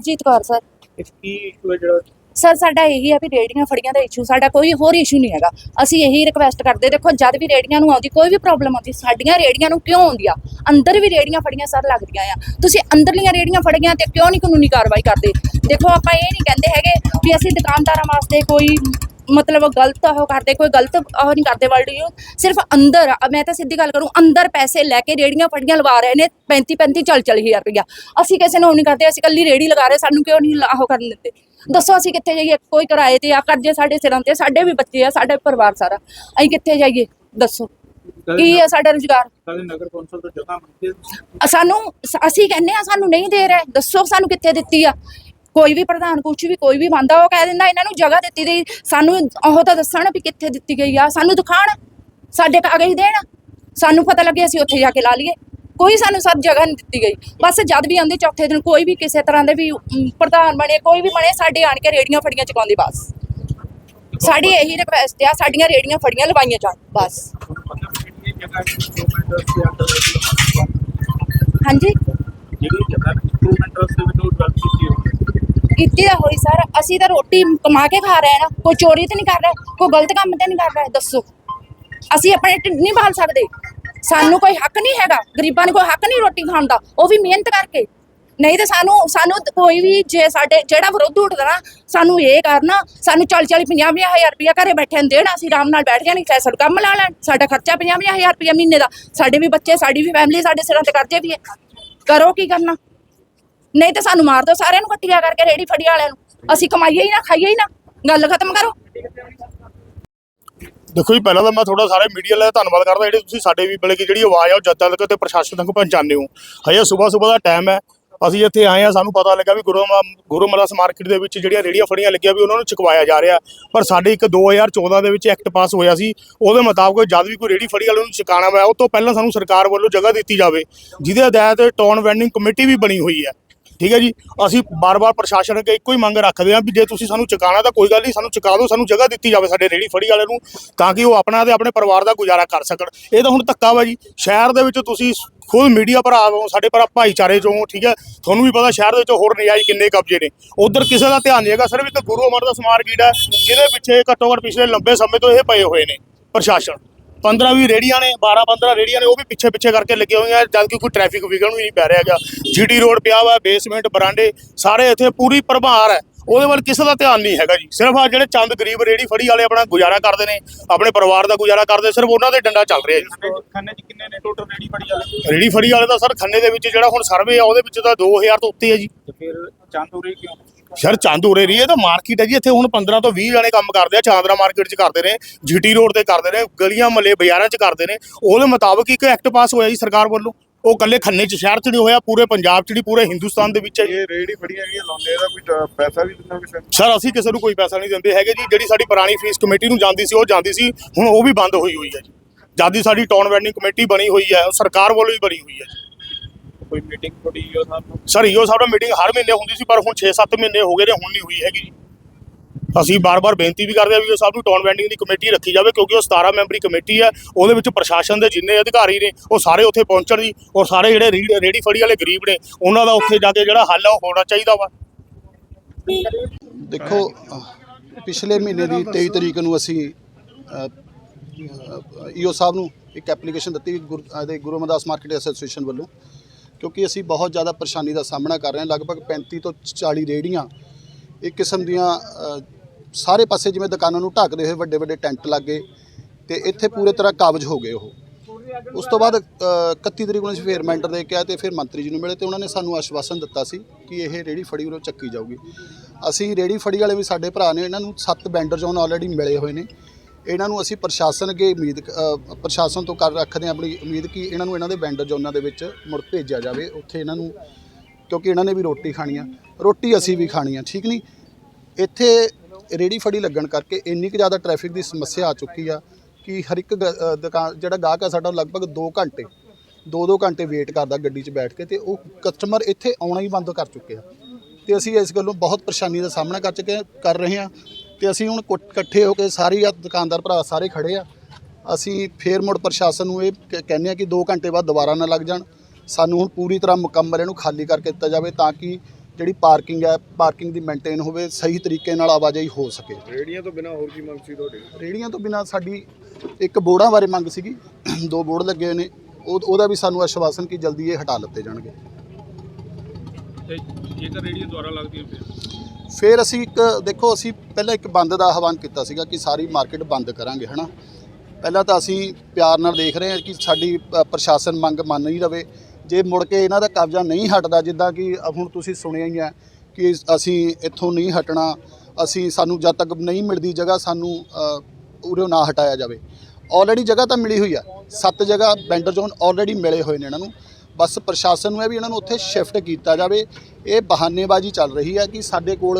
Harjeet Kaur sir. ਕੀ issue ਹੈ ਜਿਹੜਾ ਸਰ ਸਾਡਾ ਇਹੀ ਹੈ ਵੀ ਰੇੜੀਆਂ ਫੜੀਆਂ ਦਾ ਇਸ਼ੂ ਸਾਡਾ ਕੋਈ ਹੋਰ ਇਸ਼ੂ ਨਹੀਂ ਹੈਗਾ। ਅਸੀਂ ਇਹੀ ਰਿਕਵੈਸਟ ਕਰਦੇ ਦੇਖੋ ਜਦ ਵੀ ਰੇੜੀਆਂ ਨੂੰ ਆਉਂਦੀ ਕੋਈ ਵੀ ਪ੍ਰੋਬਲਮ ਆਉਂਦੀ ਸਾਡੀਆਂ ਰੇੜੀਆਂ ਨੂੰ ਕਿਉਂ ਆਉਂਦੀ ਆ ਅੰਦਰ ਵੀ ਰੇੜੀਆਂ ਫੜੀਆਂ ਸਰ ਲੱਗਦੀਆਂ ਆ। ਤੁਸੀਂ ਅੰਦਰਲੀਆਂ ਰੇੜੀਆਂ ਫੜੀਆਂ ਤੇ ਕਿਉਂ ਨਹੀਂ ਕਾਨੂੰਨੀ ਕਾਰਵਾਈ ਕਰਦੇ? ਦੇਖੋ ਆਪਾਂ ਇਹ ਨਹੀਂ ਕਹਿੰਦੇ ਹੈਗੇ ਵੀ ਅਸੀਂ ਦੁਕਾਨਦਾਰਾਂ ਵਾਸਤੇ ਕੋਈ ਮਤਲਬ ਗਲਤ ਉਹ ਕਰਦੇ ਕੋਈ ਗਲਤ ਉਹ ਨਹੀਂ ਕਰਦੇ ਵਰਡ ਯੂ ਸਿਰਫ ਅੰਦਰ ਆ, ਮੈਂ ਤਾਂ ਸਿੱਧੀ ਗੱਲ ਕਰੂੰ ਅੰਦਰ ਪੈਸੇ ਲੈ ਕੇ ਰੇੜੀਆਂ ਫੜੀਆਂ ਲਵਾ ਰਹੇ ਨੇ 35 35 40 40 ਹਜ਼ਾਰ ਰੁਪਇਆ ਅਸੀਂ ਕਿਸੇ ਨੂੰ ਉਹ ਨਹੀਂ ਕਰਦੇ ਅਸੀਂ ਕੱਲੀ ਰੇੜੀ ਲਗਾ ਰਹੇ ਸਾਨੂੰ ਕਿਉਂ ਨਹੀਂ ਉਹ ਕਰਨ ਦਿੰਦੇ ਦੱਸੋ ਅਸੀਂ ਕਿੱਥੇ ਜਾਈਏ? ਕੋਈ ਕਿਰਾਏ ਤੇ ਆ ਕਰਜ਼ੇ ਸਾਡੇ ਸਿਰਾਂ ਤੇ ਸਾਡੇ ਵੀ ਬੱਚੇ ਆ ਸਾਡੇ ਪਰਿਵਾਰ ਸਾਰਾ। ਅਸੀਂ ਕਿੱਥੇ ਜਾਈਏ? ਦੱਸੋ। ਕੀ ਹੈ ਸਾਡਾ ਰੁਜ਼ਗਾਰ? ਸਾਡੇ ਨਗਰ ਕੌਂਸਲ ਤੋਂ ਜਗ੍ਹਾ ਮਿਲਦੀ ਸਾਨੂੰ ਅਸੀਂ ਕਹਿੰਦੇ ਆ ਸਾਨੂੰ ਨਹੀਂ ਦੇ ਰਹੇ। ਦੱਸੋ ਸਾਨੂੰ ਕਿੱਥੇ ਦਿੱਤੀ ਆ? ਕੋਈ ਵੀ ਪ੍ਰਧਾਨ, ਕੁਛ ਵੀ, ਕੋਈ ਵੀ ਮੰਨਦਾ ਉਹ ਕਹਿ ਦਿੰਦਾ ਇਹਨਾਂ ਨੂੰ ਜਗ੍ਹਾ ਦਿੱਤੀ ਗਈ ਸਾਨੂੰ ਉਹ ਤਾਂ ਦੱਸਣ ਵੀ ਕਿੱਥੇ ਦਿੱਤੀ ਗਈ ਆ, ਸਾਨੂੰ ਦਿਖਾਣ, ਸਾਡੇ ਕਾਗਜ਼ ਦੇਣ, ਸਾਨੂੰ ਪਤਾ ਲੱਗੇ ਅਸੀਂ ਉੱਥੇ ਜਾ ਕੇ ਲਾ ਲਈਏ। ਕੋਈ ਸਾਨੂੰ ਸਭ ਜਗ੍ਹਾ ਨਹੀਂ ਦਿੱਤੀ ਗਈ। ਬਸ ਜਦ ਵੀ ਆਉਂਦੇ ਚੌਥੇ ਦਿਨ ਕੋਈ ਵੀ ਕਿਸੇ ਤਰ੍ਹਾਂ ਦੇ ਵੀ ਪ੍ਰਧਾਨ ਬਣੇ, ਕੋਈ ਵੀ ਬਣੇ, ਸਾਡੇ ਆਣ ਕੇ ਰੇੜੀਆਂ ਫੜੀਆਂ ਚੁਕਾਉਂਦੇ ਬਸ। ਸਾਡੀ ਇਹੀ ਰਿਕਵੈਸਟ ਆ, ਸਾਡੀਆਂ ਰੇੜੀਆਂ ਫੜੀਆਂ ਲਵਾਈਆਂ ਜਾਣ, ਬਸ। ਹਾਂਜੀ? ਜਿਹੜੀ ਜਗ੍ਹਾ ਇੰਪਰੂਵਮੈਂਟ ਹੋਈ ਕੀਤੀ ਹੋਈ ਸਰ। ਅਸੀਂ ਤਾਂ ਰੋਟੀ ਕਮਾ ਕੇ ਖਾ ਰਹੇ ਨਾ ਕੋਈ ਚੋਰੀ ਤੇ ਨਹੀਂ ਕਰ ਰਿਹਾ, ਕੋਈ ਗਲਤ ਕੰਮ ਤੇ ਨਹੀਂ ਕਰ ਰਿਹਾ, ਦੱਸੋ। ਅਸੀਂ ਆਪਣੇ ਢਿੱਡ ਨਹੀਂ ਪਾਲ ਸਕਦੇ। ਸਾਨੂੰ ਕੋਈ ਹੱਕ ਨਹੀਂ ਹੈਗਾ, ਗਰੀਬਾਂ ਨੂੰ ਕੋਈ ਹੱਕ ਨਹੀਂ ਰੋਟੀ ਖਾਣ ਦਾ। ਉਹ ਵੀ ਮਿਹਨਤ ਕਰਕੇ। ਨਹੀਂ ਤੇ ਸਾਨੂੰ ਸਾਨੂੰ ਕੋਈ ਵੀ ਜੇ ਸਾਡੇ, ਜਿਹੜਾ ਵਿਰੋਧ ਉੱਠਦਾ ਨਾ, ਸਾਨੂੰ ਇਹ ਕਰਨਾ, ਸਾਨੂੰ 40 40 50 50 ਹਜ਼ਾਰ ਰੁਪਇਆ ਘਰੇ ਬੈਠੇ ਨੂੰ ਦੇਣ, ਅਸੀਂ ਆਰਾਮ ਨਾਲ ਬੈਠ ਜਾਣੀ ਚਾਹੇ ਸਾਡਾ ਕੰਮ ਲਾ ਲੈਣ। ਸਾਡਾ ਖਰਚਾ 50 50 ਹਜ਼ਾਰ ਰੁਪਇਆ ਮਹੀਨੇ ਦਾ। ਸਾਡੇ ਵੀ ਬੱਚੇ, ਸਾਡੀ ਵੀ ਫੈਮਿਲੀ ਸਾਡੇ ਸਿਰਾਂ ਤੇ ਕਰਜ਼ੇ ਵੀ ਹੈ। ਕਰੋ ਕੀ ਕਰਨਾ? ਨਹੀਂ ਤੇ ਸਾਨੂੰ ਮਾਰ ਦਿਓ ਸਾਰਿਆਂ ਨੂੰ ਇਕੱਠੀਆਂ ਕਰਕੇ ਰੇੜੀ ਫੜੀ ਵਾਲਿਆਂ ਨੂੰ। ਅਸੀਂ ਕਮਾਈਏ ਹੀ ਨਾ, ਖਾਈਏ ਹੀ ਨਾ। ਗੱਲ ਖਤਮ ਕਰੋ। ਦੇਖੋ ਜੀ, ਪਹਿਲਾਂ ਤਾਂ ਮੈਂ ਤੁਹਾਡਾ ਸਾਰੇ ਮੀਡੀਆ ਲਈ ਧੰਨਵਾਦ ਕਰਦਾ। ਜਿਹੜੇ ਤੁਸੀਂ ਸਾਡੇ ਵੀ ਬਲੇ ਕੀ ਜਿਹੜੀ ਆਵਾਜ਼ ਆ, ਉਹ ਜਨਤਾ ਤੱਕ ਤੇ ਪ੍ਰਸ਼ਾਸਨ ਤੱਕ ਪਹੁੰਚਾਉਂਦੇ ਹੋ। ਹਜੇ ਸਵੇਰ ਸਵੇਰ ਦਾ ਟਾਈਮ ਹੈ। ਅਸੀਂ ਇੱਥੇ ਆਏ ਆ ਸਾਨੂੰ ਪਤਾ ਲੱਗਾ ਵੀ ਗੁਰੂ ਗੁਰੂ ਮਰਾਸ ਮਾਰਕੀਟ ਦੇ ਵਿੱਚ ਜਿਹੜੀਆਂ ਰੇੜੀਆਂ ਫੜੀਆਂ ਲੱਗੀਆਂ ਵੀ ਉਹਨਾਂ ਨੂੰ ਚੁਕਵਾਇਆ ਜਾ ਰਿਹਾ। ਪਰ ਸਾਡੇ ਇੱਕ 2014 ਦੇ ਵਿੱਚ ਐਕਟ ਪਾਸ ਹੋਇਆ ਸੀ। ਉਹਦੇ ਮੁਤਾਬਕ ਜਦ ਵੀ ਕੋਈ ਰੇੜੀ ਫੜੀ ਵਾਲੇ ਨੂੰ ਚੁਕਾਉਣਾ ਹੋਇਆ, ਉਹ ਤੋਂ ਪਹਿਲਾਂ ਸਾਨੂੰ ਸਰਕਾਰ ਵੱਲੋਂ ਜਗ੍ਹਾ ਦਿੱਤੀ ਜਾਵੇ। ਜਿਹਦੇ ਅਧਿਆਤ ਟਾਊਨ ਵੈਂਡਿੰਗ ਕਮੇਟੀ ਵੀ ਬਣੀ ਹੋਈ ਹੈ। ਠੀਕ ਹੈ ਜੀ? ਅਸੀਂ ਬਾਰ-ਬਾਰ ਪ੍ਰਸ਼ਾਸਨ ਅੱਗੇ ਇੱਕੋ ਹੀ ਮੰਗ ਰੱਖਦੇ ਹਾਂ ਵੀ ਜੇ ਤੁਸੀਂ ਸਾਨੂੰ ਚੁਕਾਉਣਾ ਤਾਂ ਕੋਈ ਗੱਲ ਨਹੀਂ, ਸਾਨੂੰ ਚੁਕਾ ਦਿਓ, ਸਾਨੂੰ ਜਗ੍ਹਾ ਦਿੱਤੀ ਜਾਵੇ ਸਾਡੇ ਰੇੜੀ ਫੜੀ ਵਾਲੇ ਨੂੰ ਤਾਂ ਕਿ ਉਹ ਆਪਣਾ ਤੇ ਆਪਣੇ ਪਰਿਵਾਰ ਦਾ ਗੁਜ਼ਾਰਾ ਕਰ ਸਕਣ। ਇਹ ਤਾਂ ਹੁਣ ਧੱਕਾ ਵਾ ਜੀ। ਸ਼ਹਿਰ ਦੇ ਵਿੱਚ ਤੁਸੀਂ ਖੁਦ ਮੀਡੀਆ ਭਰਾ ਹੋ, ਸਾਡੇ ਭਰਾ ਭਾਈਚਾਰੇ ਚੋਂ ਠੀਕ ਹੈ? ਤੁਹਾਨੂੰ ਵੀ ਪਤਾ ਸ਼ਹਿਰ ਦੇ ਵਿੱਚ ਹੋਰ ਨਜਾਇਜ਼ ਕਿੰਨੇ ਕਬਜ਼ੇ ਨੇ। ਉਧਰ ਕਿਸੇ ਦਾ ਧਿਆਨ ਨਹੀਂ ਹੈਗਾ, ਸਿਰਫ ਇੱਕ ਗੁਰੂ ਅਮਰਦਾਸ ਮਾਰਕੀਟ ਹੈ, ਜਿਹਦੇ ਪਿੱਛੇ ਘੱਟੋ ਘੱਟ ਪਿਛਲੇ ਲੰਬੇ ਸਮੇਂ ਤੋਂ ਇਹ ਪਏ ਹੋਏ ਨੇ ਪ੍ਰਸ਼ਾਸਨ। 15 ਵੀ ਰੇੜੀਆਂ ਨੇ 12 15 ਰੇੜੀਆਂ ਨੇ ਉਹ ਵੀ ਪਿੱਛੇ ਪਿੱਛੇ ਕਰਕੇ ਲੱਗੇ ਹੋਏ ਆ ਜਦ ਕਿ ਕੋਈ ਟ੍ਰੈਫਿਕ ਵਿਗੜਨ ਵੀ ਨਹੀਂ ਪੈ ਰਿਹਾ ਹੈਗਾ। ਜੀਟੀ ਰੋਡ ਪਿਆ ਵਾ ਬੇਸਮੈਂਟ ਬਰਾਂਡੇ ਸਾਰੇ ਇੱਥੇ ਪੂਰੀ ਪ੍ਰਭਾਰ ਹੈ। ਉਹਦੇ ਵੱਲ ਕਿਸੇ ਦਾ ਧਿਆਨ ਨਹੀਂ ਹੈਗਾ ਜੀ। ਸਿਰਫ ਆ ਜਿਹੜੇ ਚੰਦ ਗਰੀਬ ਰੇੜੀ ਫੜੀ ਵਾਲੇ ਆਪਣਾ ਗੁਜ਼ਾਰਾ ਕਰਦੇ ਨੇ ਆਪਣੇ ਪਰਿਵਾਰ ਦਾ ਗੁਜ਼ਾਰਾ ਕਰਦੇ ਸਿਰਫ ਉਹਨਾਂ ਦੇ ਡੰਡਾ ਚੱਲ ਰਿਹਾ ਜੀ। ਖੰਨੇ ਚ ਕਿੰਨੇ ਨੇ ਟੋਟਲ ਰੇੜੀ ਫੜੀ ਵਾਲੇ? ਰੇੜੀ ਫੜੀ ਵਾਲੇ ਦਾ ਸਰ ਖੰਨੇ ਦੇ ਵਿੱਚ ਜਿਹੜਾ ਹੁਣ ਸਰਵੇ ਆ ਉਹਦੇ ਵਿੱਚ ਤਾਂ 2000 ਤੋਂ ਉੱਤੇ ਹੈ ਜੀ। ਤੇ ਫਿਰ ਚਾਂਦੂਰੀ ਕਿਉਂ? ਸਰ ਚੰਦੂਰੇ ਰਹੀ ਇਹ ਤਾਂ ਮਾਰਕੀਟ ਹੈ ਜੀ ਇੱਥੇ ਹੁਣ 15 ਤੋਂ 20 ਜਣੇ ਕੰਮ ਕਰਦੇ ਆ ਚਾਂਦਰਾ ਮਾਰਕੀਟ 'ਚ ਕਰਦੇ ਨੇ ਜੀਟੀ ਰੋਡ ਤੇ ਕਰਦੇ ਨੇ ਗਲੀਆਂ ਮੱਲੇ ਬਾਜ਼ਾਰਾਂ 'ਚ ਕਰਦੇ ਨੇ ਉਹਦੇ ਮੁਤਾਬਕ ਇੱਕ ਐਕਟ ਪਾਸ ਹੋਇਆ ਜੀ ਸਰਕਾਰ ਵੱਲੋਂ। ਉਹ ਕੱਲੇ ਖੰਨੇ 'ਚ ਸ਼ਹਿਰ 'ਚ ਨਹੀਂ ਹੋਇਆ ਪੂਰੇ ਪੰਜਾਬ 'ਚ ਨਹੀਂ ਪੂਰੇ ਹਿੰਦੁਸਤਾਨ ਦੇ ਵਿੱਚ ਹੈ ਇਹ ਰੇੜੀ ਫੜੀਆਂ ਜਿਹੜੀਆਂ ਲਾਉਂਦੇ ਇਹਦਾ ਕੋਈ ਪੈਸਾ ਵੀ ਦਿੰਦਾ ਕਿਸੇ ਸਰ ਅਸੀਂ ਕਿਸੇ ਨੂੰ ਕੋਈ ਪੈਸਾ ਨਹੀਂ ਦਿੰਦੇ ਹੈਗੇ ਜੀ ਜਿਹੜੀ ਸਾਡੀ ਪੁਰਾਣੀ ਫੀਸ ਕਮੇਟੀ ਨੂੰ ਜਾਂਦੀ ਸੀ ਉਹ ਜਾਂਦੀ ਸੀ ਹੁਣ ਉਹ ਵੀ ਬੰਦ ਹੋਈ ਹੋਈ ਹੈ ਜੀ। ਜਦ ਦੀ ਸਾਡੀ ਟਾਊਨ ਵੈਂਡਿੰਗ ਕਮੇਟੀ ਬਣੀ ਹੋਈ ਹੈ ਉਹ ਸਰਕਾਰ ਵੱਲੋਂ ਹੀ ਬਣੀ ਹੋਈ ਹੈ ਜੀ। ਕੋਈ ਮੀਟਿੰਗ ਥੋੜੀ ਉਹ ਸਾਹਿਬ ਸਰ ਈਓ ਸਾਹਿਬ ਨਾਲ ਮੀਟਿੰਗ ਹਰ ਮਹੀਨੇ ਹੁੰਦੀ ਸੀ ਪਰ ਹੁਣ 6-7 ਮਹੀਨੇ ਹੋ ਗਏ ਨੇ ਹੁਣ ਨਹੀਂ ਹੋਈ ਹੈਗੀ। ਜੀ ਅਸੀਂ ਬਾਰ-ਬਾਰ ਬੇਨਤੀ ਵੀ ਕਰਦੇ ਆ ਵੀ ਉਹ ਸਾਹਿਬ ਨੂੰ ਟਾਊਨ ਵੈਂਡਿੰਗ ਦੀ ਕਮੇਟੀ ਰੱਖੀ ਜਾਵੇ ਕਿਉਂਕਿ ਉਹ 17 ਮੈਂਬਰੀ ਕਮੇਟੀ ਹੈ ਉਹਦੇ ਵਿੱਚ ਪ੍ਰਸ਼ਾਸਨ ਦੇ ਜਿੰਨੇ ਅਧਿਕਾਰੀ ਨੇ ਉਹ ਸਾਰੇ ਉੱਥੇ ਪਹੁੰਚਣ ਜੀ ਔਰ ਸਾਰੇ ਜਿਹੜੇ ਰੀ- ਰੇਹੜੀ ਫੜੀ ਵਾਲੇ ਗਰੀਬ ਨੇ ਉਹਨਾਂ ਦਾ ਉੱਥੇ ਜਾ ਕੇ ਜਿਹੜਾ ਹੱਲ ਹੈ ਉਹ ਹੋਣਾ ਚਾਹੀਦਾ ਵਾ। ਦੇਖੋ ਪਿਛਲੇ ਮਹੀਨੇ ਦੀ 23 ਤਰੀਕ ਨੂੰ ਅਸੀਂ ਈਓ ਸਾਹਿਬ ਨੂੰ ਇੱਕ ਐਪਲੀਕੇਸ਼ਨ ਦਿੱਤੀ ਗੁਰ- ਗੁਰੂ ਅਮਰਦਾਸ ਮਾਰਕੀਟ ਐਸੋਸੀਏਸ਼ਨ ਵੱਲੋਂ। ਕਿਉਂਕਿ ਅਸੀਂ ਬਹੁਤ ਜ਼ਿਆਦਾ ਪਰੇਸ਼ਾਨੀ ਦਾ ਸਾਹਮਣਾ ਕਰ ਰਹੇ ਹਾਂ। ਲਗਭਗ 35 ਤੋਂ 40 ਰੇੜੀਆਂ ਇੱਕ ਕਿਸਮ ਦੀਆਂ ਸਾਰੇ ਪਾਸੇ ਜਿਵੇਂ ਦੁਕਾਨਾਂ ਨੂੰ ਢੱਕਦੇ ਹੋਏ ਵੱਡੇ ਵੱਡੇ ਟੈਂਟ ਲੱਗੇ ਤੇ ਇੱਥੇ ਪੂਰੇ ਤਰ੍ਹਾਂ ਕਾਬਜ ਹੋ ਗਏ ਉਹ। ਉਸ ਤੋਂ ਬਾਅਦ ਅ, 31 ਤਰੀਕ ਨੂੰ ਅਸੀਂ ਫੇਰ ਮੈਂਟਰ ਦੇ ਕੇ ਆਏ ਤੇ ਫਿਰ ਮੰਤਰੀ ਜੀ ਨੂੰ ਮਿਲੇ ਤੇ ਉਹਨਾਂ ਨੇ ਸਾਨੂੰ ਆਸ਼ਵਾਸਨ ਦਿੱਤਾ ਸੀ ਕਿ ਇਹ ਰੇੜੀ ਫੜੀ ਉਰੋਂ ਚੱਕੀ ਜਾਊਗੀ। ਅਸੀਂ ਰੇੜੀ ਫੜੀ ਵਾਲੇ ਵੀ ਸਾਡੇ ਭਰਾ ਨੇ ਇਹਨਾਂ ਨੂੰ ਸੱਤ ਬੈਂਡਰ ਜ਼ੋਨ ਆਲਰੇਡੀ ਮਿਲੇ ਹੋਏ ਨੇ। ਇਹਨਾਂ ਨੂੰ ਅਸੀਂ ਪ੍ਰਸ਼ਾਸਨ ਅੱਗੇ ਉਮੀਦ ਅ, ਪ੍ਰਸ਼ਾਸਨ ਤੋਂ ਕਰ ਰੱਖਦੇ ਹਾਂ ਆਪਣੀ ਉਮੀਦ ਕਿ ਇਹਨਾਂ ਨੂੰ ਇਹਨਾਂ ਦੇ ਬੈਂਡਰ ਜ਼ੋਨਾਂ ਦੇ ਵਿੱਚ ਮੁੜ ਭੇਜਿਆ ਜਾਵੇ। ਉੱਥੇ ਇਹਨਾਂ ਨੂੰ ਕਿਉਂਕਿ ਇਹਨਾਂ ਨੇ ਵੀ ਰੋਟੀ ਖਾਣੀ ਆ। ਰੋਟੀ ਅਸੀਂ ਵੀ ਖਾਣੀ ਆ ਠੀਕ ਨਹੀਂ? ਇੱਥੇ ਰੇੜੀ ਫੜੀ ਲੱਗਣ ਕਰਕੇ ਇੰਨੀ ਕੁ ਜ਼ਿਆਦਾ ਟ੍ਰੈਫਿਕ ਦੀ ਸਮੱਸਿਆ ਆ ਚੁੱਕੀ ਆ ਕਿ ਹਰ ਇੱਕ ਗ- ਅ, ਦੁਕਾਨ ਜਿਹੜਾ ਗਾਹਕ ਆ ਸਾਡਾ ਉਹ ਲਗਭਗ 2 ਘੰਟੇ 2-2 ਘੰਟੇ ਵੇਟ ਕਰਦਾ ਗੱਡੀ 'ਚ ਬੈਠ ਕੇ ਤੇ ਉਹ ਕਸਟਮਰ ਇੱਥੇ ਆਉਣਾ ਹੀ ਬੰਦ ਕਰ ਚੁੱਕੇ ਆ। ਤੇ ਅਸੀਂ ਇਸ ਗੱਲੋਂ ਬਹੁਤ ਪਰੇਸ਼ਾਨੀ ਦਾ ਸਾਹਮਣਾ ਕਰ ਚੁੱਕੇ ਹਾਂ- ਕਰ ਰਹੇ ਹਾਂ ਤੇ ਅਸੀਂ ਹੁਣ ਇਕੱਠੇ ਹੋ ਕੇ ਸਾਰੀ ਆ ਦੁਕਾਨਦਾਰ ਭਰਾ ਸਾਰੇ ਖੜੇ ਆ। ਅਸੀਂ ਫੇਰ ਮੁੜ ਪ੍ਰਸ਼ਾਸਨ ਨੂੰ ਇਹ ਕ- ਕਹਿੰਦੇ ਆ ਕਿ 2 ਘੰਟੇ ਬਾਅਦ ਦੁਬਾਰਾ ਨਾ ਲੱਗ ਜਾਣ। ਸਾਨੂੰ ਹੁਣ ਪੂਰੀ ਤਰ੍ਹਾਂ ਮੁਕੰਮਲ ਇਹਨੂੰ ਖਾਲੀ ਕਰਕੇ ਦਿੱਤਾ ਜਾਵੇ ਤਾਂ ਕਿ ਜਿਹੜੀ ਪਾਰਕਿੰਗ ਹੈ ਪਾਰਕਿੰਗ ਦੀ ਮੇਨਟੇਨ ਹੋਵੇ ਸਹੀ ਤਰੀਕੇ ਨਾਲ ਆਵਾਜਾਈ ਹੋ ਸਕੇ। ਰੇੜੀਆਂ ਤੋਂ ਬਿਨਾ ਹੋਰ ਕੀ ਮੰਗ ਸੀ ਤੁਹਾਡੀ? ਰੇੜੀਆਂ ਤੋਂ ਬਿਨਾ ਸਾਡੀ ਇੱਕ ਬੋਰਡਾਂ ਬਾਰੇ ਮੰਗ ਸੀਗੀ। ਦੋ ਬੋਰਡ ਲੱਗੇ ਨੇ। ਉਹ ਉਹਦਾ ਵੀ ਸਾਨੂੰ ਆਸ਼ਵਾਸਨ ਕਿ ਜਲਦੀ ਇਹ ਹਟਾ ਲਿੱਤੇ ਜਾਣਗੇ। ਤੇ ਜੇਕਰ ਰੇਡੀਓ ਦੁਆਰਾ ਲੱਗਦੀ ਹੈ ਫਿਰ? ਫਿਰ ਅਸੀਂ ਇੱਕ ਦੇਖੋ ਅਸੀਂ ਪਹਿਲਾਂ ਇੱਕ ਬੰਦ ਦਾ ਆਹਵਾਨ ਕੀਤਾ ਸੀਗਾ ਕਿ ਸਾਰੀ ਮਾਰਕੀਟ ਬੰਦ ਕਰਾਂਗੇ ਹਨਾ? ਪਹਿਲਾਂ ਤਾਂ ਅਸੀਂ ਪਿਆਰ ਨਾਲ ਦੇਖ ਰਹੇ ਹਾਂ ਕਿ ਸਾਡੀ ਪ੍ਰਸ਼ਾਸਨ ਮੰਗ ਮੰਨ ਨਹੀਂ ਰਵੇ। ਜੇ ਮੁੜ ਕੇ ਇਹਨਾਂ ਦਾ ਕਬਜ਼ਾ ਨਹੀਂ ਹਟਦਾ ਜਿੱਦਾਂ ਕਿ ਹੁਣ ਤੁਸੀਂ ਸੁਣਿਆ ਹੀ ਹੈ ਕਿ ਅਸੀਂ ਇੱਥੋਂ ਨਹੀਂ ਹਟਣਾ ਅਸੀਂ ਸਾਨੂੰ ਜਦ ਤੱਕ ਨਹੀਂ ਮਿਲਦੀ ਜਗ੍ਹਾ ਸਾਨੂੰ ਅ, ਉਰੇ ਨਾ ਹਟਾਇਆ ਜਾਵੇ। ਆਲਰੇਡੀ ਜਗ੍ਹਾ ਤਾਂ ਮਿਲੀ ਹੋਈ ਆ। ਸੱਤ ਜਗ੍ਹਾ ਬੈਂਡਰ ਜ਼ੋਨ ਆਲਰੇਡੀ ਮਿਲੇ ਹੋਏ ਨੇ ਇਹਨਾਂ ਨੂੰ। ਬਸ ਪ੍ਰਸ਼ਾਸਨ ਨੂੰ ਇਹ ਵੀ ਇਹਨਾਂ ਨੂੰ ਉੱਥੇ ਸ਼ਿਫਟ ਕੀਤਾ ਜਾਵੇ। ਇਹ ਬਹਾਨੇਬਾਜ਼ੀ ਚੱਲ ਰਹੀ ਹੈ ਕਿ ਸਾਡੇ ਕੋਲ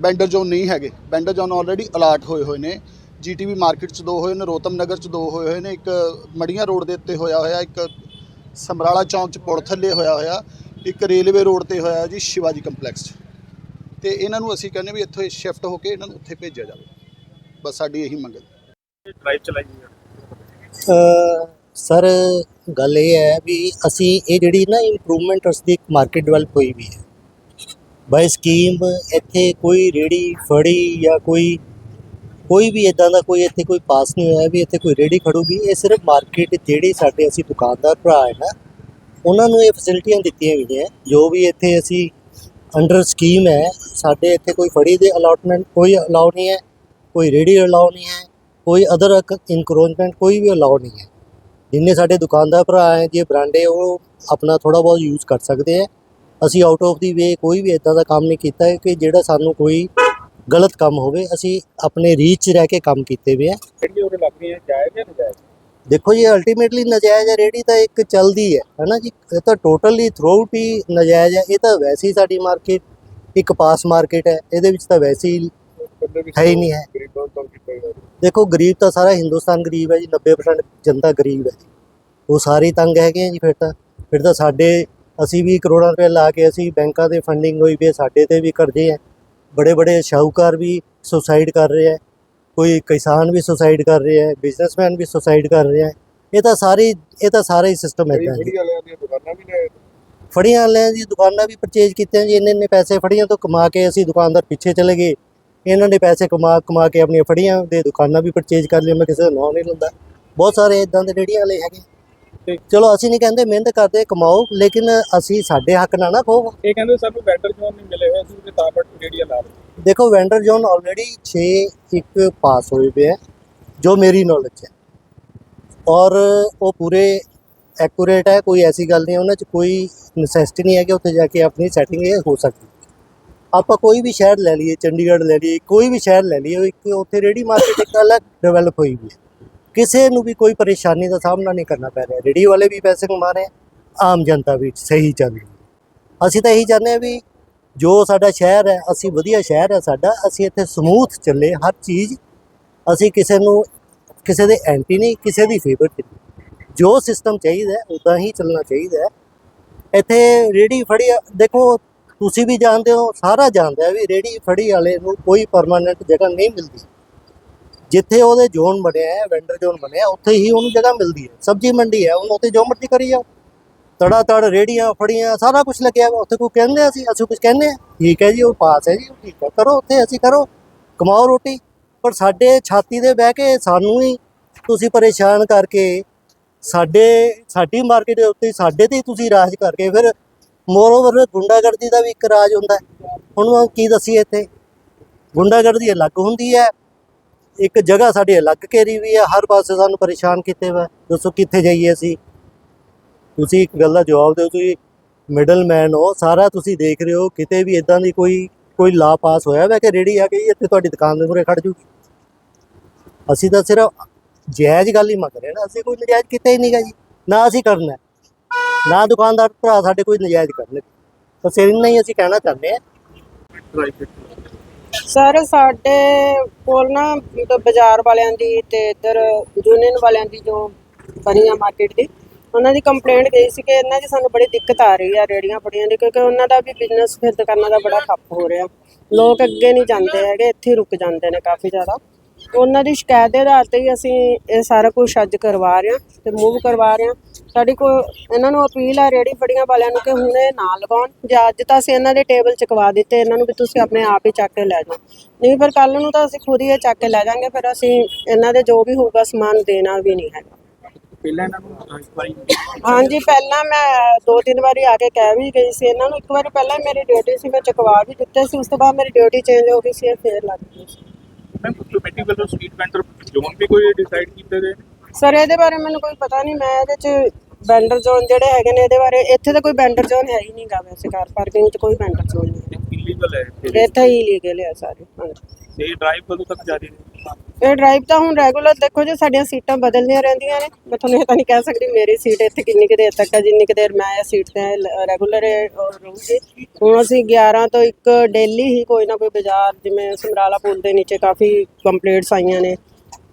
ਬੈਂਡਰ ਜ਼ੋਨ ਨਹੀਂ ਹੈਗੇ। ਬੈਂਡਰ ਜ਼ੋਨ ਆਲਰੇਡੀ ਅਲਾਟ ਹੋਏ ਹੋਏ ਨੇ। ਜੀਟੀਵੀ ਮਾਰਕੀਟ 'ਚ ਦੋ ਹੋਏ ਨੇ ਰੋਤਮ ਨਗਰ 'ਚ ਦੋ ਹੋਏ ਹੋਏ ਨੇ। ਇੱਕ ਮੜੀਆਂ ਰੋਡ ਦੇ ਉੱਤੇ ਹੋਇਆ ਹੋਇਆ ਇੱਕ ਸਮਰਾਲਾ ਚੌਂਕ 'ਚ ਪੁਲ ਥੱਲੇ ਹੋਇਆ ਹੋਇਆ ਇੱਕ ਰੇਲਵੇ ਰੋਡ ਤੇ ਹੋਇਆ ਜੀ ਸ਼ਿਵਾਜੀ ਕੰਪਲੈਕਸ 'ਚ। ਤੇ ਇਹਨਾਂ ਨੂੰ ਅਸੀਂ ਕਹਿੰਦੇ ਵੀ ਇੱਥੇ ਸ਼ਿਫਟ ਹੋ ਕੇ ਇਹਨਾਂ ਨੂੰ ਉੱਥੇ ਭੇਜਿਆ ਜਾਵੇ। ਬਸ ਸਾਡੀ ਇਹੀ ਮੰਗ ਹੈ। ਡਰਾਈਵ ਚਲਾਈ ਹੈ। ਅ, ਸਰ, ਗੱਲ ਇਹ ਹੈ ਵੀ ਅਸੀਂ ਇਹ ਜਿਹੜੀ ਨਾ ਇੰਪਰੂਵਮੈਂਟ ਉਸ ਦੀ ਇੱਕ ਮਾਰਕੀਟ ਡਿਵੈਲਪ ਹੋਈ ਵੀ ਹੈ। ਬਾਈ ਸਕੀਮ ਇੱਥੇ ਕੋਈ ਰੇੜੀ ਫੜੀ ਜਾਂ ਕੋਈ ਕੋਈ ਵੀ ਇਦਾਂ ਦਾ ਕੋਈ ਇੱਥੇ ਕੋਈ ਪਾਸ ਨਹੀਂ ਹੋਇਆ ਵੀ ਇੱਥੇ ਕੋਈ ਰੇੜੀ ਖੜੂਗੀ, ਇਹ ਸਿਰਫ ਮਾਰਕੀਟ ਜਿਹੜੀ ਸਾਡੇ ਅਸੀਂ ਦੁਕਾਨਦਾਰ ਭਰਾ ਹੈ ਨਾ, ਉਹਨਾਂ ਨੂੰ ਇਹ ਫੈਸਿਲਿਟੀਆਂ ਦਿੱਤੀਆਂ ਗਈਆਂ ਜੋ ਵੀ ਇੱਥੇ ਅਸੀਂ ਅੰਡਰ ਸਕੀਮ ਹੈ, ਸਾਡੇ ਇੱਥੇ ਕੋਈ ਫੜੀ ਦੇ ਅਲਾਟਮੈਂਟ ਕੋਈ ਅਲਾਉ ਨਹੀਂ ਹੈ, ਕੋਈ ਰੇੜੀ ਅਲਾਉ ਨਹੀਂ ਹੈ, ਕੋਈ ਅਦਰ ਇਨਕਰੋਚਮੈਂਟ ਕੋਈ ਵੀ ਅਲਾਉ ਨਹੀਂ ਹੈ। ਜਿੰਨੇ ਸਾਡੇ ਦੁਕਾਨਦਾਰ ਭਰਾ ਹੈ ਜੇ ਬ੍ਰਾਂਡੇ ਉਹ ਆਪਣਾ ਥੋੜਾ ਬਹੁਤ ਯੂਜ਼ ਕਰ ਸਕਦੇ ਹੈ। ਅਸੀਂ ਆਊਟ ਆਫ ਦੀ ਵੇ ਕੋਈ ਵੀ ਇਦਾਂ ਦਾ ਕੰਮ ਨਹੀਂ ਕੀਤਾ ਕਿ ਜਿਹੜਾ ਸਾਨੂੰ ਕੋਈ ਗਲਤ ਕੰਮ ਹੋਵੇ ਅਸੀਂ ਆਪਣੇ ਰੀਚ 'ਚ ਰਹਿ ਕੇ ਕੰਮ ਕੀਤੇ ਹੋਏ ਉਹਦੇ ਲੱਗਦੀ ਹੈ ਜਾਇਜ਼ ਜਾਂ ਨਜਾਇਜ਼? ਦੇਖੋ ਜੀ ਅਲਟੀਮੇਟਲੀ ਨਜਾਇਜ਼ ਹੈ ਰੇੜੀ ਤਾਂ ਇੱਕ ਚੱਲਦੀ ਹੈ ਹੈਨਾ ਜੀ? ਇਹ ਤਾਂ ਟੋਟਲੀ ਥਰੂਆਊਟ ਹੀ ਨਜਾਇਜ਼ ਹੈ। ਇਹ ਤਾਂ ਵੈਸੇ ਹੀ ਸਾਡੀ ਮਾਰਕੀਟ ਇੱਕ ਪਾਸ ਮਾਰਕੀਟ ਹੈ ਇਹਦੇ ਵਿੱਚ ਤਾਂ ਵੈਸੇ ਹੀ ਹੈ ਹੀ ਨਹੀਂ ਹੈ। ਗਰੀਬਾਂ ਤੋਂ ਕੀਤਾ ਜਾ ਰਿਹਾ ਦੇਖੋ ਗਰੀਬ ਤਾਂ ਸਾਰਾ ਹਿੰਦੁਸਤਾਨ ਗਰੀਬ ਹੈ ਜੀ 90% ਜਨਤਾ ਗਰੀਬ ਹੈ ਜੀ। ਉਹ ਸਾਰੇ ਤੰਗ ਹੈਗੇ ਆ ਜੀ ਫਿਰ ਤਾਂ। ਫਿਰ ਤਾਂ ਸਾਡੇ ਅਸੀਂ ਵੀ ਕਰੋੜਾਂ ਰੁਪਏ ਲਾ ਕੇ ਅਸੀਂ ਬੈਂਕਾਂ ਦੇ ਫੰਡਿੰਗ ਹੋਈ ਵੀ ਸਾਡੇ ਤੇ ਵੀ ਕਰਜ਼ੇ ਹੈ ਬੜੇ ਬੜੇ ਸ਼ਾਹੂਕਾਰ ਵੀ ਸੁਸਾਈਡ ਕਰ ਰਹੇ ਹੈ ਕੋਈ ਕਿਸਾਨ ਵੀ ਸੁਸਾਈਡ ਕਰ ਰਿਹਾ ਹੈ ਬਿਜ਼ਨਸਮੈਨ ਵੀ ਸੁਸਾਈਡ ਕਰ ਰਿਹਾ ਹੈ। ਇਹ ਤਾਂ ਸਾਰੀ ਇਹ ਤਾਂ ਸਾਰਾ ਹੀ ਸਿਸਟਮ ਹੈ ਜੀ। ਫੜੀ ਵਾਲਿਆਂ ਦੀਆਂ ਦੁਕਾਨਾਂ ਵੀ ਨੇ। ਫੜੀਆਂ ਵਾਲਿਆਂ ਦੀ ਦੁਕਾਨਾਂ ਵੀ ਪਰਚੇਜ ਕੀਤੀਆਂ ਜੀ ਇੰਨੇ ਇੰਨੇ ਪੈਸੇ ਫੜੀਆਂ ਤੋਂ ਕਮਾ ਕੇ ਅਸੀਂ ਦੁਕਾਨਦਾਰ ਪਿੱਛੇ ਚਲੇ ਗਏ। ਇਹਨਾਂ ਨੇ ਪੈਸੇ ਕਮਾ ਕਮਾ ਕੇ ਆਪਣੀਆਂ ਫੜੀਆਂ ਦੇ ਦੁਕਾਨਾਂ ਵੀ ਪਰਚੇਜ ਕਰ ਲਈਆਂ ਮੈਂ ਕਿਸੇ ਦਾ ਨਾਂ ਨਹੀਂ ਲੈਂਦਾ। ਬਹੁਤ ਸਾਰੇ ਇਦਾਂ ਦੇ ਰੇੜੀਆਂ ਵਾਲੇ ਹੈਗੇ। ਚਲੋ ਅਸੀਂ ਨਹੀਂ ਕਹਿੰਦੇ ਮਿਹਨਤ ਕਰਦੇ ਕਮਾਓ ਲੇਕਿਨ ਅਸੀਂ ਸਾਡੇ ਹੱਕ ਨਾਲ ਨਾ ਖੋਵੋ। ਇਹ ਕਹਿੰਦੇ ਸਾਨੂੰ ਵੈਂਡਰ ਜ਼ੋਨ ਨਹੀਂ ਮਿਲੇ ਹੋਏ ਅਸੀਂ ਤਾਂ ਬਟ ਰੇਡੀਆਂ ਲਾ ਰਹੇ। ਦੇਖੋ ਵੈਂਡਰ ਜ਼ੋਨ ਆਲਰੇਡੀ 6 ਇੱਕ ਪਾਸ ਹੋਏ ਪਏ ਹੈ ਜੋ ਮੇਰੀ ਨੌਲੇਜ ਹੈ। ਔਰ ਉਹ ਪੂਰੇ ਐਕੂਰੇਟ ਹੈ ਕੋਈ ਐਸੀ ਗੱਲ ਨਹੀਂ ਉਹਨਾਂ 'ਚ ਕੋਈ ਨੈਸੈਸਿਟੀ ਨਹੀਂ ਹੈ ਕਿ ਉੱਥੇ ਜਾ ਕੇ ਆਪਣੀ ਸੈਟਿੰਗ ਇਹ ਹੋ ਸਕਦੀ। ਆਪਾਂ ਕੋਈ ਵੀ ਸ਼ਹਿਰ ਲੈ ਲਈਏ, ਚੰਡੀਗੜ੍ਹ ਲੈ ਲਈਏ, ਕੋਈ ਵੀ ਸ਼ਹਿਰ ਲੈ ਲਈਏ ਇੱਕ ਉੱਥੇ ਰੇੜੀ ਮਾਰਕੀਟ ਇੱਕ ਅਲੱਗ ਡਿਵੈਲਪ ਹੋਈ ਵੀ ਹੈ। ਕਿਸੇ ਨੂੰ ਵੀ ਕੋਈ ਪਰੇਸ਼ਾਨੀ ਦਾ ਸਾਹਮਣਾ ਨਹੀਂ ਕਰਨਾ ਪੈ ਰਿਹਾ। ਰੇੜੀ ਵਾਲੇ ਵੀ ਪੈਸੇ ਕਮਾ ਰਹੇ ਆਮ ਜਨਤਾ ਵੀ ਸਹੀ ਚੱਲ ਰਹੀ ਹੈ। ਅਸੀਂ ਤਾਂ ਇਹੀ ਚਾਹੁੰਦੇ ਹਾਂ ਵੀ ਜੋ ਸਾਡਾ ਸ਼ਹਿਰ ਹੈ, ਅਸੀਂ ਵਧੀਆ ਸ਼ਹਿਰ ਹੈ ਸਾਡਾ, ਅਸੀਂ ਇੱਥੇ ਸਮੂਥ ਚੱਲੇ, ਹਰ ਚੀਜ਼ ਅਸੀਂ ਕਿਸੇ ਨੂੰ, ਕਿਸੇ ਦੇ ਐਂਟੀ ਨਹੀਂ, ਕਿਸੇ ਦੀ ਫੇਵਰ ਚ ਨਹੀਂ। ਜੋ ਸਿਸਟਮ ਚਾਹੀਦਾ ਹੈ ਉਦਾਂ ਹੀ ਚੱਲਣਾ ਚਾਹੀਦਾ ਇੱਥੇ ਰੇੜੀ ਫੜੀ ਦੇਖੋ ਤੁਸੀਂ ਵੀ ਜਾਣਦੇ ਹੋ, ਸਾਰਾ ਜਾਣਦਾ ਹੈ ਵੀ ਰੇੜੀ ਫੜੀ ਵਾਲੇ ਨੂੰ ਕੋਈ ਪਰਮਾਨੈਂਟ ਜਗ੍ਹਾ ਨਹੀਂ ਮਿਲਦੀ। ਜਿੱਥੇ ਉਹਦੇ ਜ਼ੋਨ ਬਣਿਆ ਹੈ ਵੈਂਡਰ ਜ਼ੋਨ ਬਣਿਆ ਉੱਥੇ ਹੀ ਉਹਨੂੰ ਜਗ੍ਹਾ ਮਿਲਦੀ ਹੈ। ਸਬਜ਼ੀ ਮੰਡੀ ਹੈ, ਉਹਨੂੰ ਉੱਥੇ ਜੋ ਮਰਜ਼ੀ ਕਰੀ ਜਾਓ। ਤੜਾ ਤੜ ਰੇੜੀਆਂ ਫੜੀਆਂ, ਸਾਰਾ ਕੁਝ ਲੱਗਿਆ ਉੱਥੇ ਕੋਈ ਕਹਿੰਦੇ ਅਸੀਂ ਅਸੀਂ ਕੁਝ ਕਹਿੰਦੇ ਹਾਂ ਠੀਕ ਹੈ ਜੀ, ਉਹ ਪਾਸ ਹੈ ਜੀ, ਉਹ ਠੀਕ ਹੈ, ਕਰੋ, ਉੱਥੇ ਅਸੀਂ ਕਰੋ, ਕਮਾਓ ਰੋਟੀ। ਪਰ ਸਾਡੇ ਛਾਤੀ ਦੇ ਬਹਿ ਕੇ ਸਾਨੂੰ ਹੀ ਤੁਸੀਂ ਪਰੇਸ਼ਾਨ ਕਰਕੇ, ਸਾਡੇ, ਸਾਡੀ ਮਾਰਕੀਟ ਦੇ ਉੱਤੇ, ਸਾਡੇ ਤੇ ਹੀ ਤੁਸੀਂ ਰਾਜ ਕਰਕੇ ਫਿਰ ਮੋਰਓਵਰ ਗੁੰਡਾਗਰਦੀ ਦਾ ਵੀ ਇੱਕ ਰਾਜ ਹੁੰਦਾ ਹੁਣ ਮੈਂ ਕੀ ਦੱਸੀਏ ਇੱਥੇ? ਗੁੰਡਾਗਰਦੀ ਅਲੱਗ ਹੁੰਦੀ ਹੈ। ਇੱਕ ਜਗ੍ਹਾ ਸਾਡੀ ਅਲੱਗ ਘੇਰੀ ਵੀ ਹੈ। ਹਰ ਪਾਸੇ ਸਾਨੂੰ ਪਰੇਸ਼ਾਨ ਕੀਤੇ ਹੋਏ ਦੱਸੋ ਕਿੱਥੇ ਜਾਈਏ ਅਸੀਂ? ਤੁਸੀਂ ਇੱਕ ਗੱਲ ਦਾ ਜਵਾਬ ਦਿਓ। ਤੁਸੀਂ ਮਿਡਲਮੈਨ ਹੋ। ਸਾਰਾ ਤੁਸੀਂ ਦੇਖ ਰਹੇ ਹੋ। ਕਿਤੇ ਵੀ ਇਦਾਂ ਦੀ ਕੋਈ ਕੋਈ ਲਾ ਪਾਸ ਹੋਇਆ ਵਾ ਕਿ ਰੇੜੀ ਆ ਗਈ, ਇੱਥੇ ਤੁਹਾਡੀ ਦੁਕਾਨ ਦੇ ਮੂਹਰੇ ਖੜ ਜੂਗੀ। ਅਸੀਂ ਤਾਂ ਸਿਰਫ ਜਾਇਜ਼ ਗੱਲ ਹੀ ਮੰਗ ਰਹੇ ਨਾ। ਅਸੀਂ ਕੋਈ ਨਜਾਇਜ਼ ਕੀਤਾ ਹੀ ਨਹੀਂਗਾ ਜੀ। ਨਾ ਅਸੀਂ ਕਰਨਾ। ਨਾ ਦੁਕਾਨਦਾਰ ਭਰਾ ਸਾਡੇ ਕੋਈ ਨਜਾਇਜ਼ ਕਰਨਗੇ। ਬਸ ਇੰਨਾ ਹੀ ਅਸੀਂ ਕਹਿਣਾ ਚਾਹੁੰਦੇ ਹਾਂ। ਸਰ, ਸਾਡੇ ਕੋਲ ਨਾ ਮਤਲਬ ਬਾਜ਼ਾਰ ਵਾਲਿਆਂ ਦੀ ਤੇ ਇੱਧਰ ਯੂਨੀਅਨ ਵਾਲਿਆਂ ਦੀ ਜੋ ਬਣੀ ਆ ਮਾਰਕੀਟ ਦੀ, ਉਹਨਾਂ ਦੀ ਕੰਪਲੇਂਟ ਗਈ ਸੀ ਕਿ ਇਹਨਾਂ ਦੀ ਸਾਨੂੰ ਬੜੀ ਦਿੱਕਤ ਆ ਰਹੀ ਆ ਰੇੜੀਆਂ ਫੜੀਆਂ ਦੀ ਕਿਉਂਕਿ ਉਹਨਾਂ ਦਾ ਵੀ ਬਿਜ਼ਨਸ ਫਿਰ ਦੁਕਾਨਾਂ ਦਾ ਬੜਾ ਠੱਪ ਹੋ ਰਿਹਾ। ਲੋਕ ਅੱਗੇ ਨਹੀਂ ਜਾਂਦੇ ਹੈਗੇ, ਇੱਥੇ ਰੁਕ ਜਾਂਦੇ ਨੇ ਕਾਫੀ ਜ਼ਿਆਦਾ। ਉਹਨਾਂ ਦੀ ਸ਼ਿਕਾਇਤ ਦੇ ਆਧਾਰ ਤੇ ਹੀ ਅਸੀਂ ਇਹ ਸਾਰਾ ਕੁਝ ਅੱਜ ਕਰਵਾ ਰਹੇ ਹਾਂ ਤੇ ਮੂਵ ਕਰਵਾ ਰਹੇ ਹਾਂ। ਸਾਡੀ ਕੋ ਇਹਨਾਂ ਨੂੰ ਅਪੀਲ ਆ ਰੇੜੀ ਫੜੀਆਂ ਵਾਲਿਆਂ ਨੂੰ ਕਿ ਹੁਣ ਇਹ ਨਾ ਲਗਾਉਣ। ਜਾਂ ਅੱਜ ਤਾਂ ਅਸੀਂ ਇਹਨਾਂ ਦੇ ਟੇਬਲ ਚਕਵਾ ਦਿੱਤੇ ਇਹਨਾਂ ਨੂੰ ਵੀ ਤੁਸੀਂ ਆਪਣੇ ਆਪ ਹੀ ਚੱਕ ਕੇ ਲੈ ਜਾਓ। ਨਹੀਂ ਫਿਰ ਕੱਲ ਨੂੰ ਤਾਂ ਅਸੀਂ ਖੁਦ ਹੀ ਇਹ ਚੱਕ ਕੇ ਲੈ ਜਾਾਂਗੇ ਫਿਰ ਅਸੀਂ ਇਹਨਾਂ ਦੇ ਜੋ ਵੀ ਹੋਊਗਾ ਸਮਾਨ ਦੇਣਾ ਵੀ ਨਹੀਂ ਹੈਗਾ ਪਹਿਲਾਂ ਇਹਨਾਂ ਨੂੰ ਇਸ ਵਾਰੀ ਹਾਂਜੀ ਪਹਿਲਾਂ ਮੈਂ ਦੋ ਤਿੰਨ ਵਾਰੀ ਆ ਕੇ ਕਹਿ ਵੀ ਗਈ ਸੀ ਇਹਨਾਂ ਨੂੰ। ਇੱਕ ਵਾਰੀ ਪਹਿਲਾਂ ਮੇਰੀ ਡਿਊਟੀ ਸੀ ਮੈਂ ਚੁਕਵਾ ਵੀ ਦਿੱਤੇ ਸੀ ਉਸ ਤੋਂ ਬਾਅਦ ਮੇਰੀ ਡਿਊਟੀ ਚੇਂਜ ਹੋ ਗਈ ਸੀ ਫੇਰ ਲੱਗ ਗਈ ਸੀ। ਮੈਂ ਕਮੇਟੀ ਵੱਲੋਂ ਸਟਰੀਟ ਵੈਂਡਰ ਜ਼ੋਨ ਵੀ ਕੋਈ ਡਿਸਾਈਡ ਕੀਤੇ ਗਏ ਨੇ? ਸਰ ਇਹਦੇ ਬਾਰੇ ਮੈਨੂੰ ਕੋਈ ਪਤਾ ਨਹੀਂ ਮੈਂ ਇਹਦੇ ਚ ਬੈਂਡਰ ਜ਼ੋਨ ਜਿਹੜੇ ਹੈਗੇ ਨੇ ਇਹਦੇ ਬਾਰੇ ਇੱਥੇ ਤਾਂ ਕੋਈ ਬੈਂਡਰ ਜ਼ੋਨ ਹੈ ਹੀ ਨਹੀਂਗਾ ਵੈਸੇ ਕਾਰ ਪਾਰਕਿੰਗ 'ਚ ਕੋਈ ਬੈਂਡਰ ਜ਼ੋਨ ਨਹੀਂ। ਇਹ ਇਲੀਗਲ ਹੈ ਹੈ ਇੱਥੇ ਹੀ ਲੀਗਲ ਹੈ ਸਾਰੇ ਹਾਂਜੀ। ਤੇ ਡਰਾਈਵ ਕਦੋਂ ਤੱਕ ਜਾਰੀ ਹੈ? ਇਹ ਡਰਾਈਵ ਤਾਂ ਹੁਣ ਰੈਗੂਲਰ ਦੇਖੋ ਜੀ ਸਾਡੀਆਂ ਸੀਟਾਂ ਬਦਲਦੀਆਂ ਰਹਿੰਦੀਆਂ ਨੇ। ਮੈਂ ਤੁਹਾਨੂੰ ਇਹ ਤਾਂ ਨਹੀਂ ਕਹਿ ਸਕਦੀ ਮੇਰੀ ਸੀਟ ਇੱਥੇ ਕਿੰਨੀ ਕੁ ਦੇਰ ਤੱਕ ਹੈ ਜਿੰਨੀ ਕੁ ਦੇਰ ਮੈਂ ਇਹ ਸੀਟ ਤੇ ਰੈਗੂਲਰ ਰਹੂੰਗੀ। ਹੁਣ ਅਸੀਂ 11 ਤੋਂ ਇੱਕ ਡੇਲੀ ਹੀ ਕੋਈ ਨਾ ਕੋਈ ਬਾਜ਼ਾਰ ਜਿਵੇਂ ਸਮਰਾਲਾ ਪੁਲ ਦੇ ਨੀਚੇ ਕਾਫੀ ਕੰਪਲੇਂਟਸ ਆਈਆਂ ਨੇ।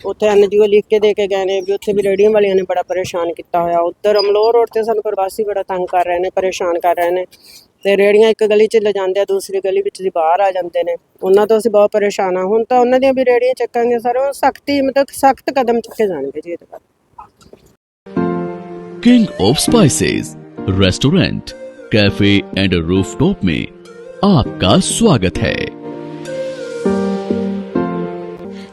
ਉੱਥੇ ਐਨਜੀਓ ਲਿਖ ਕੇ ਦੇ ਕੇ ਗਏ ਨੇ ਵੀ ਉੱਥੇ ਵੀ ਰੇੜੀਆਂ ਵਾਲਿਆਂ ਨੇ ਬੜਾ ਪਰੇਸ਼ਾਨ ਕੀਤਾ ਹੋਇਆ ਉੱਧਰ ਅਮਲੋਹ ਰੋਡ ਤੇ ਸਾਨੂੰ ਪ੍ਰਵਾਸੀ ਬੜਾ ਤੰਗ ਕਰ ਰਹੇ ਨੇ ਪਰੇਸ਼ਾਨ ਕਰ ਰਹੇ ਨੇ ਤੇ ਰੇੜੀਆਂ ਇੱਕ ਗਲੀ 'ਚ ਲੈ ਜਾਂਦੇ ਆ ਦੂਸਰੀ ਗਲੀ ਵਿੱਚ ਦੀ ਬਾਹਰ ਆ ਜਾਂਦੇ ਨੇ ਉਹਨਾਂ ਤੋਂ ਅਸੀਂ ਬਹੁਤ ਪਰੇਸ਼ਾਨ ਆ ਹੁਣ ਤਾਂ ਉਹਨਾਂ ਦੀਆਂ ਵੀ ਰੇੜੀਆਂ ਚੱਕਾਂਗੇ ਸਰ ਉਹ ਸਖਤੀ ਮਤਲਬ ਸਖਤ ਕਦਮ ਚੁੱਕੇ ਜਾਣਗੇ ਜੀ ਇਹਦੇ ਬਾਰੇ king of spices restaurant cafe and rooftop में आपका स्वागत है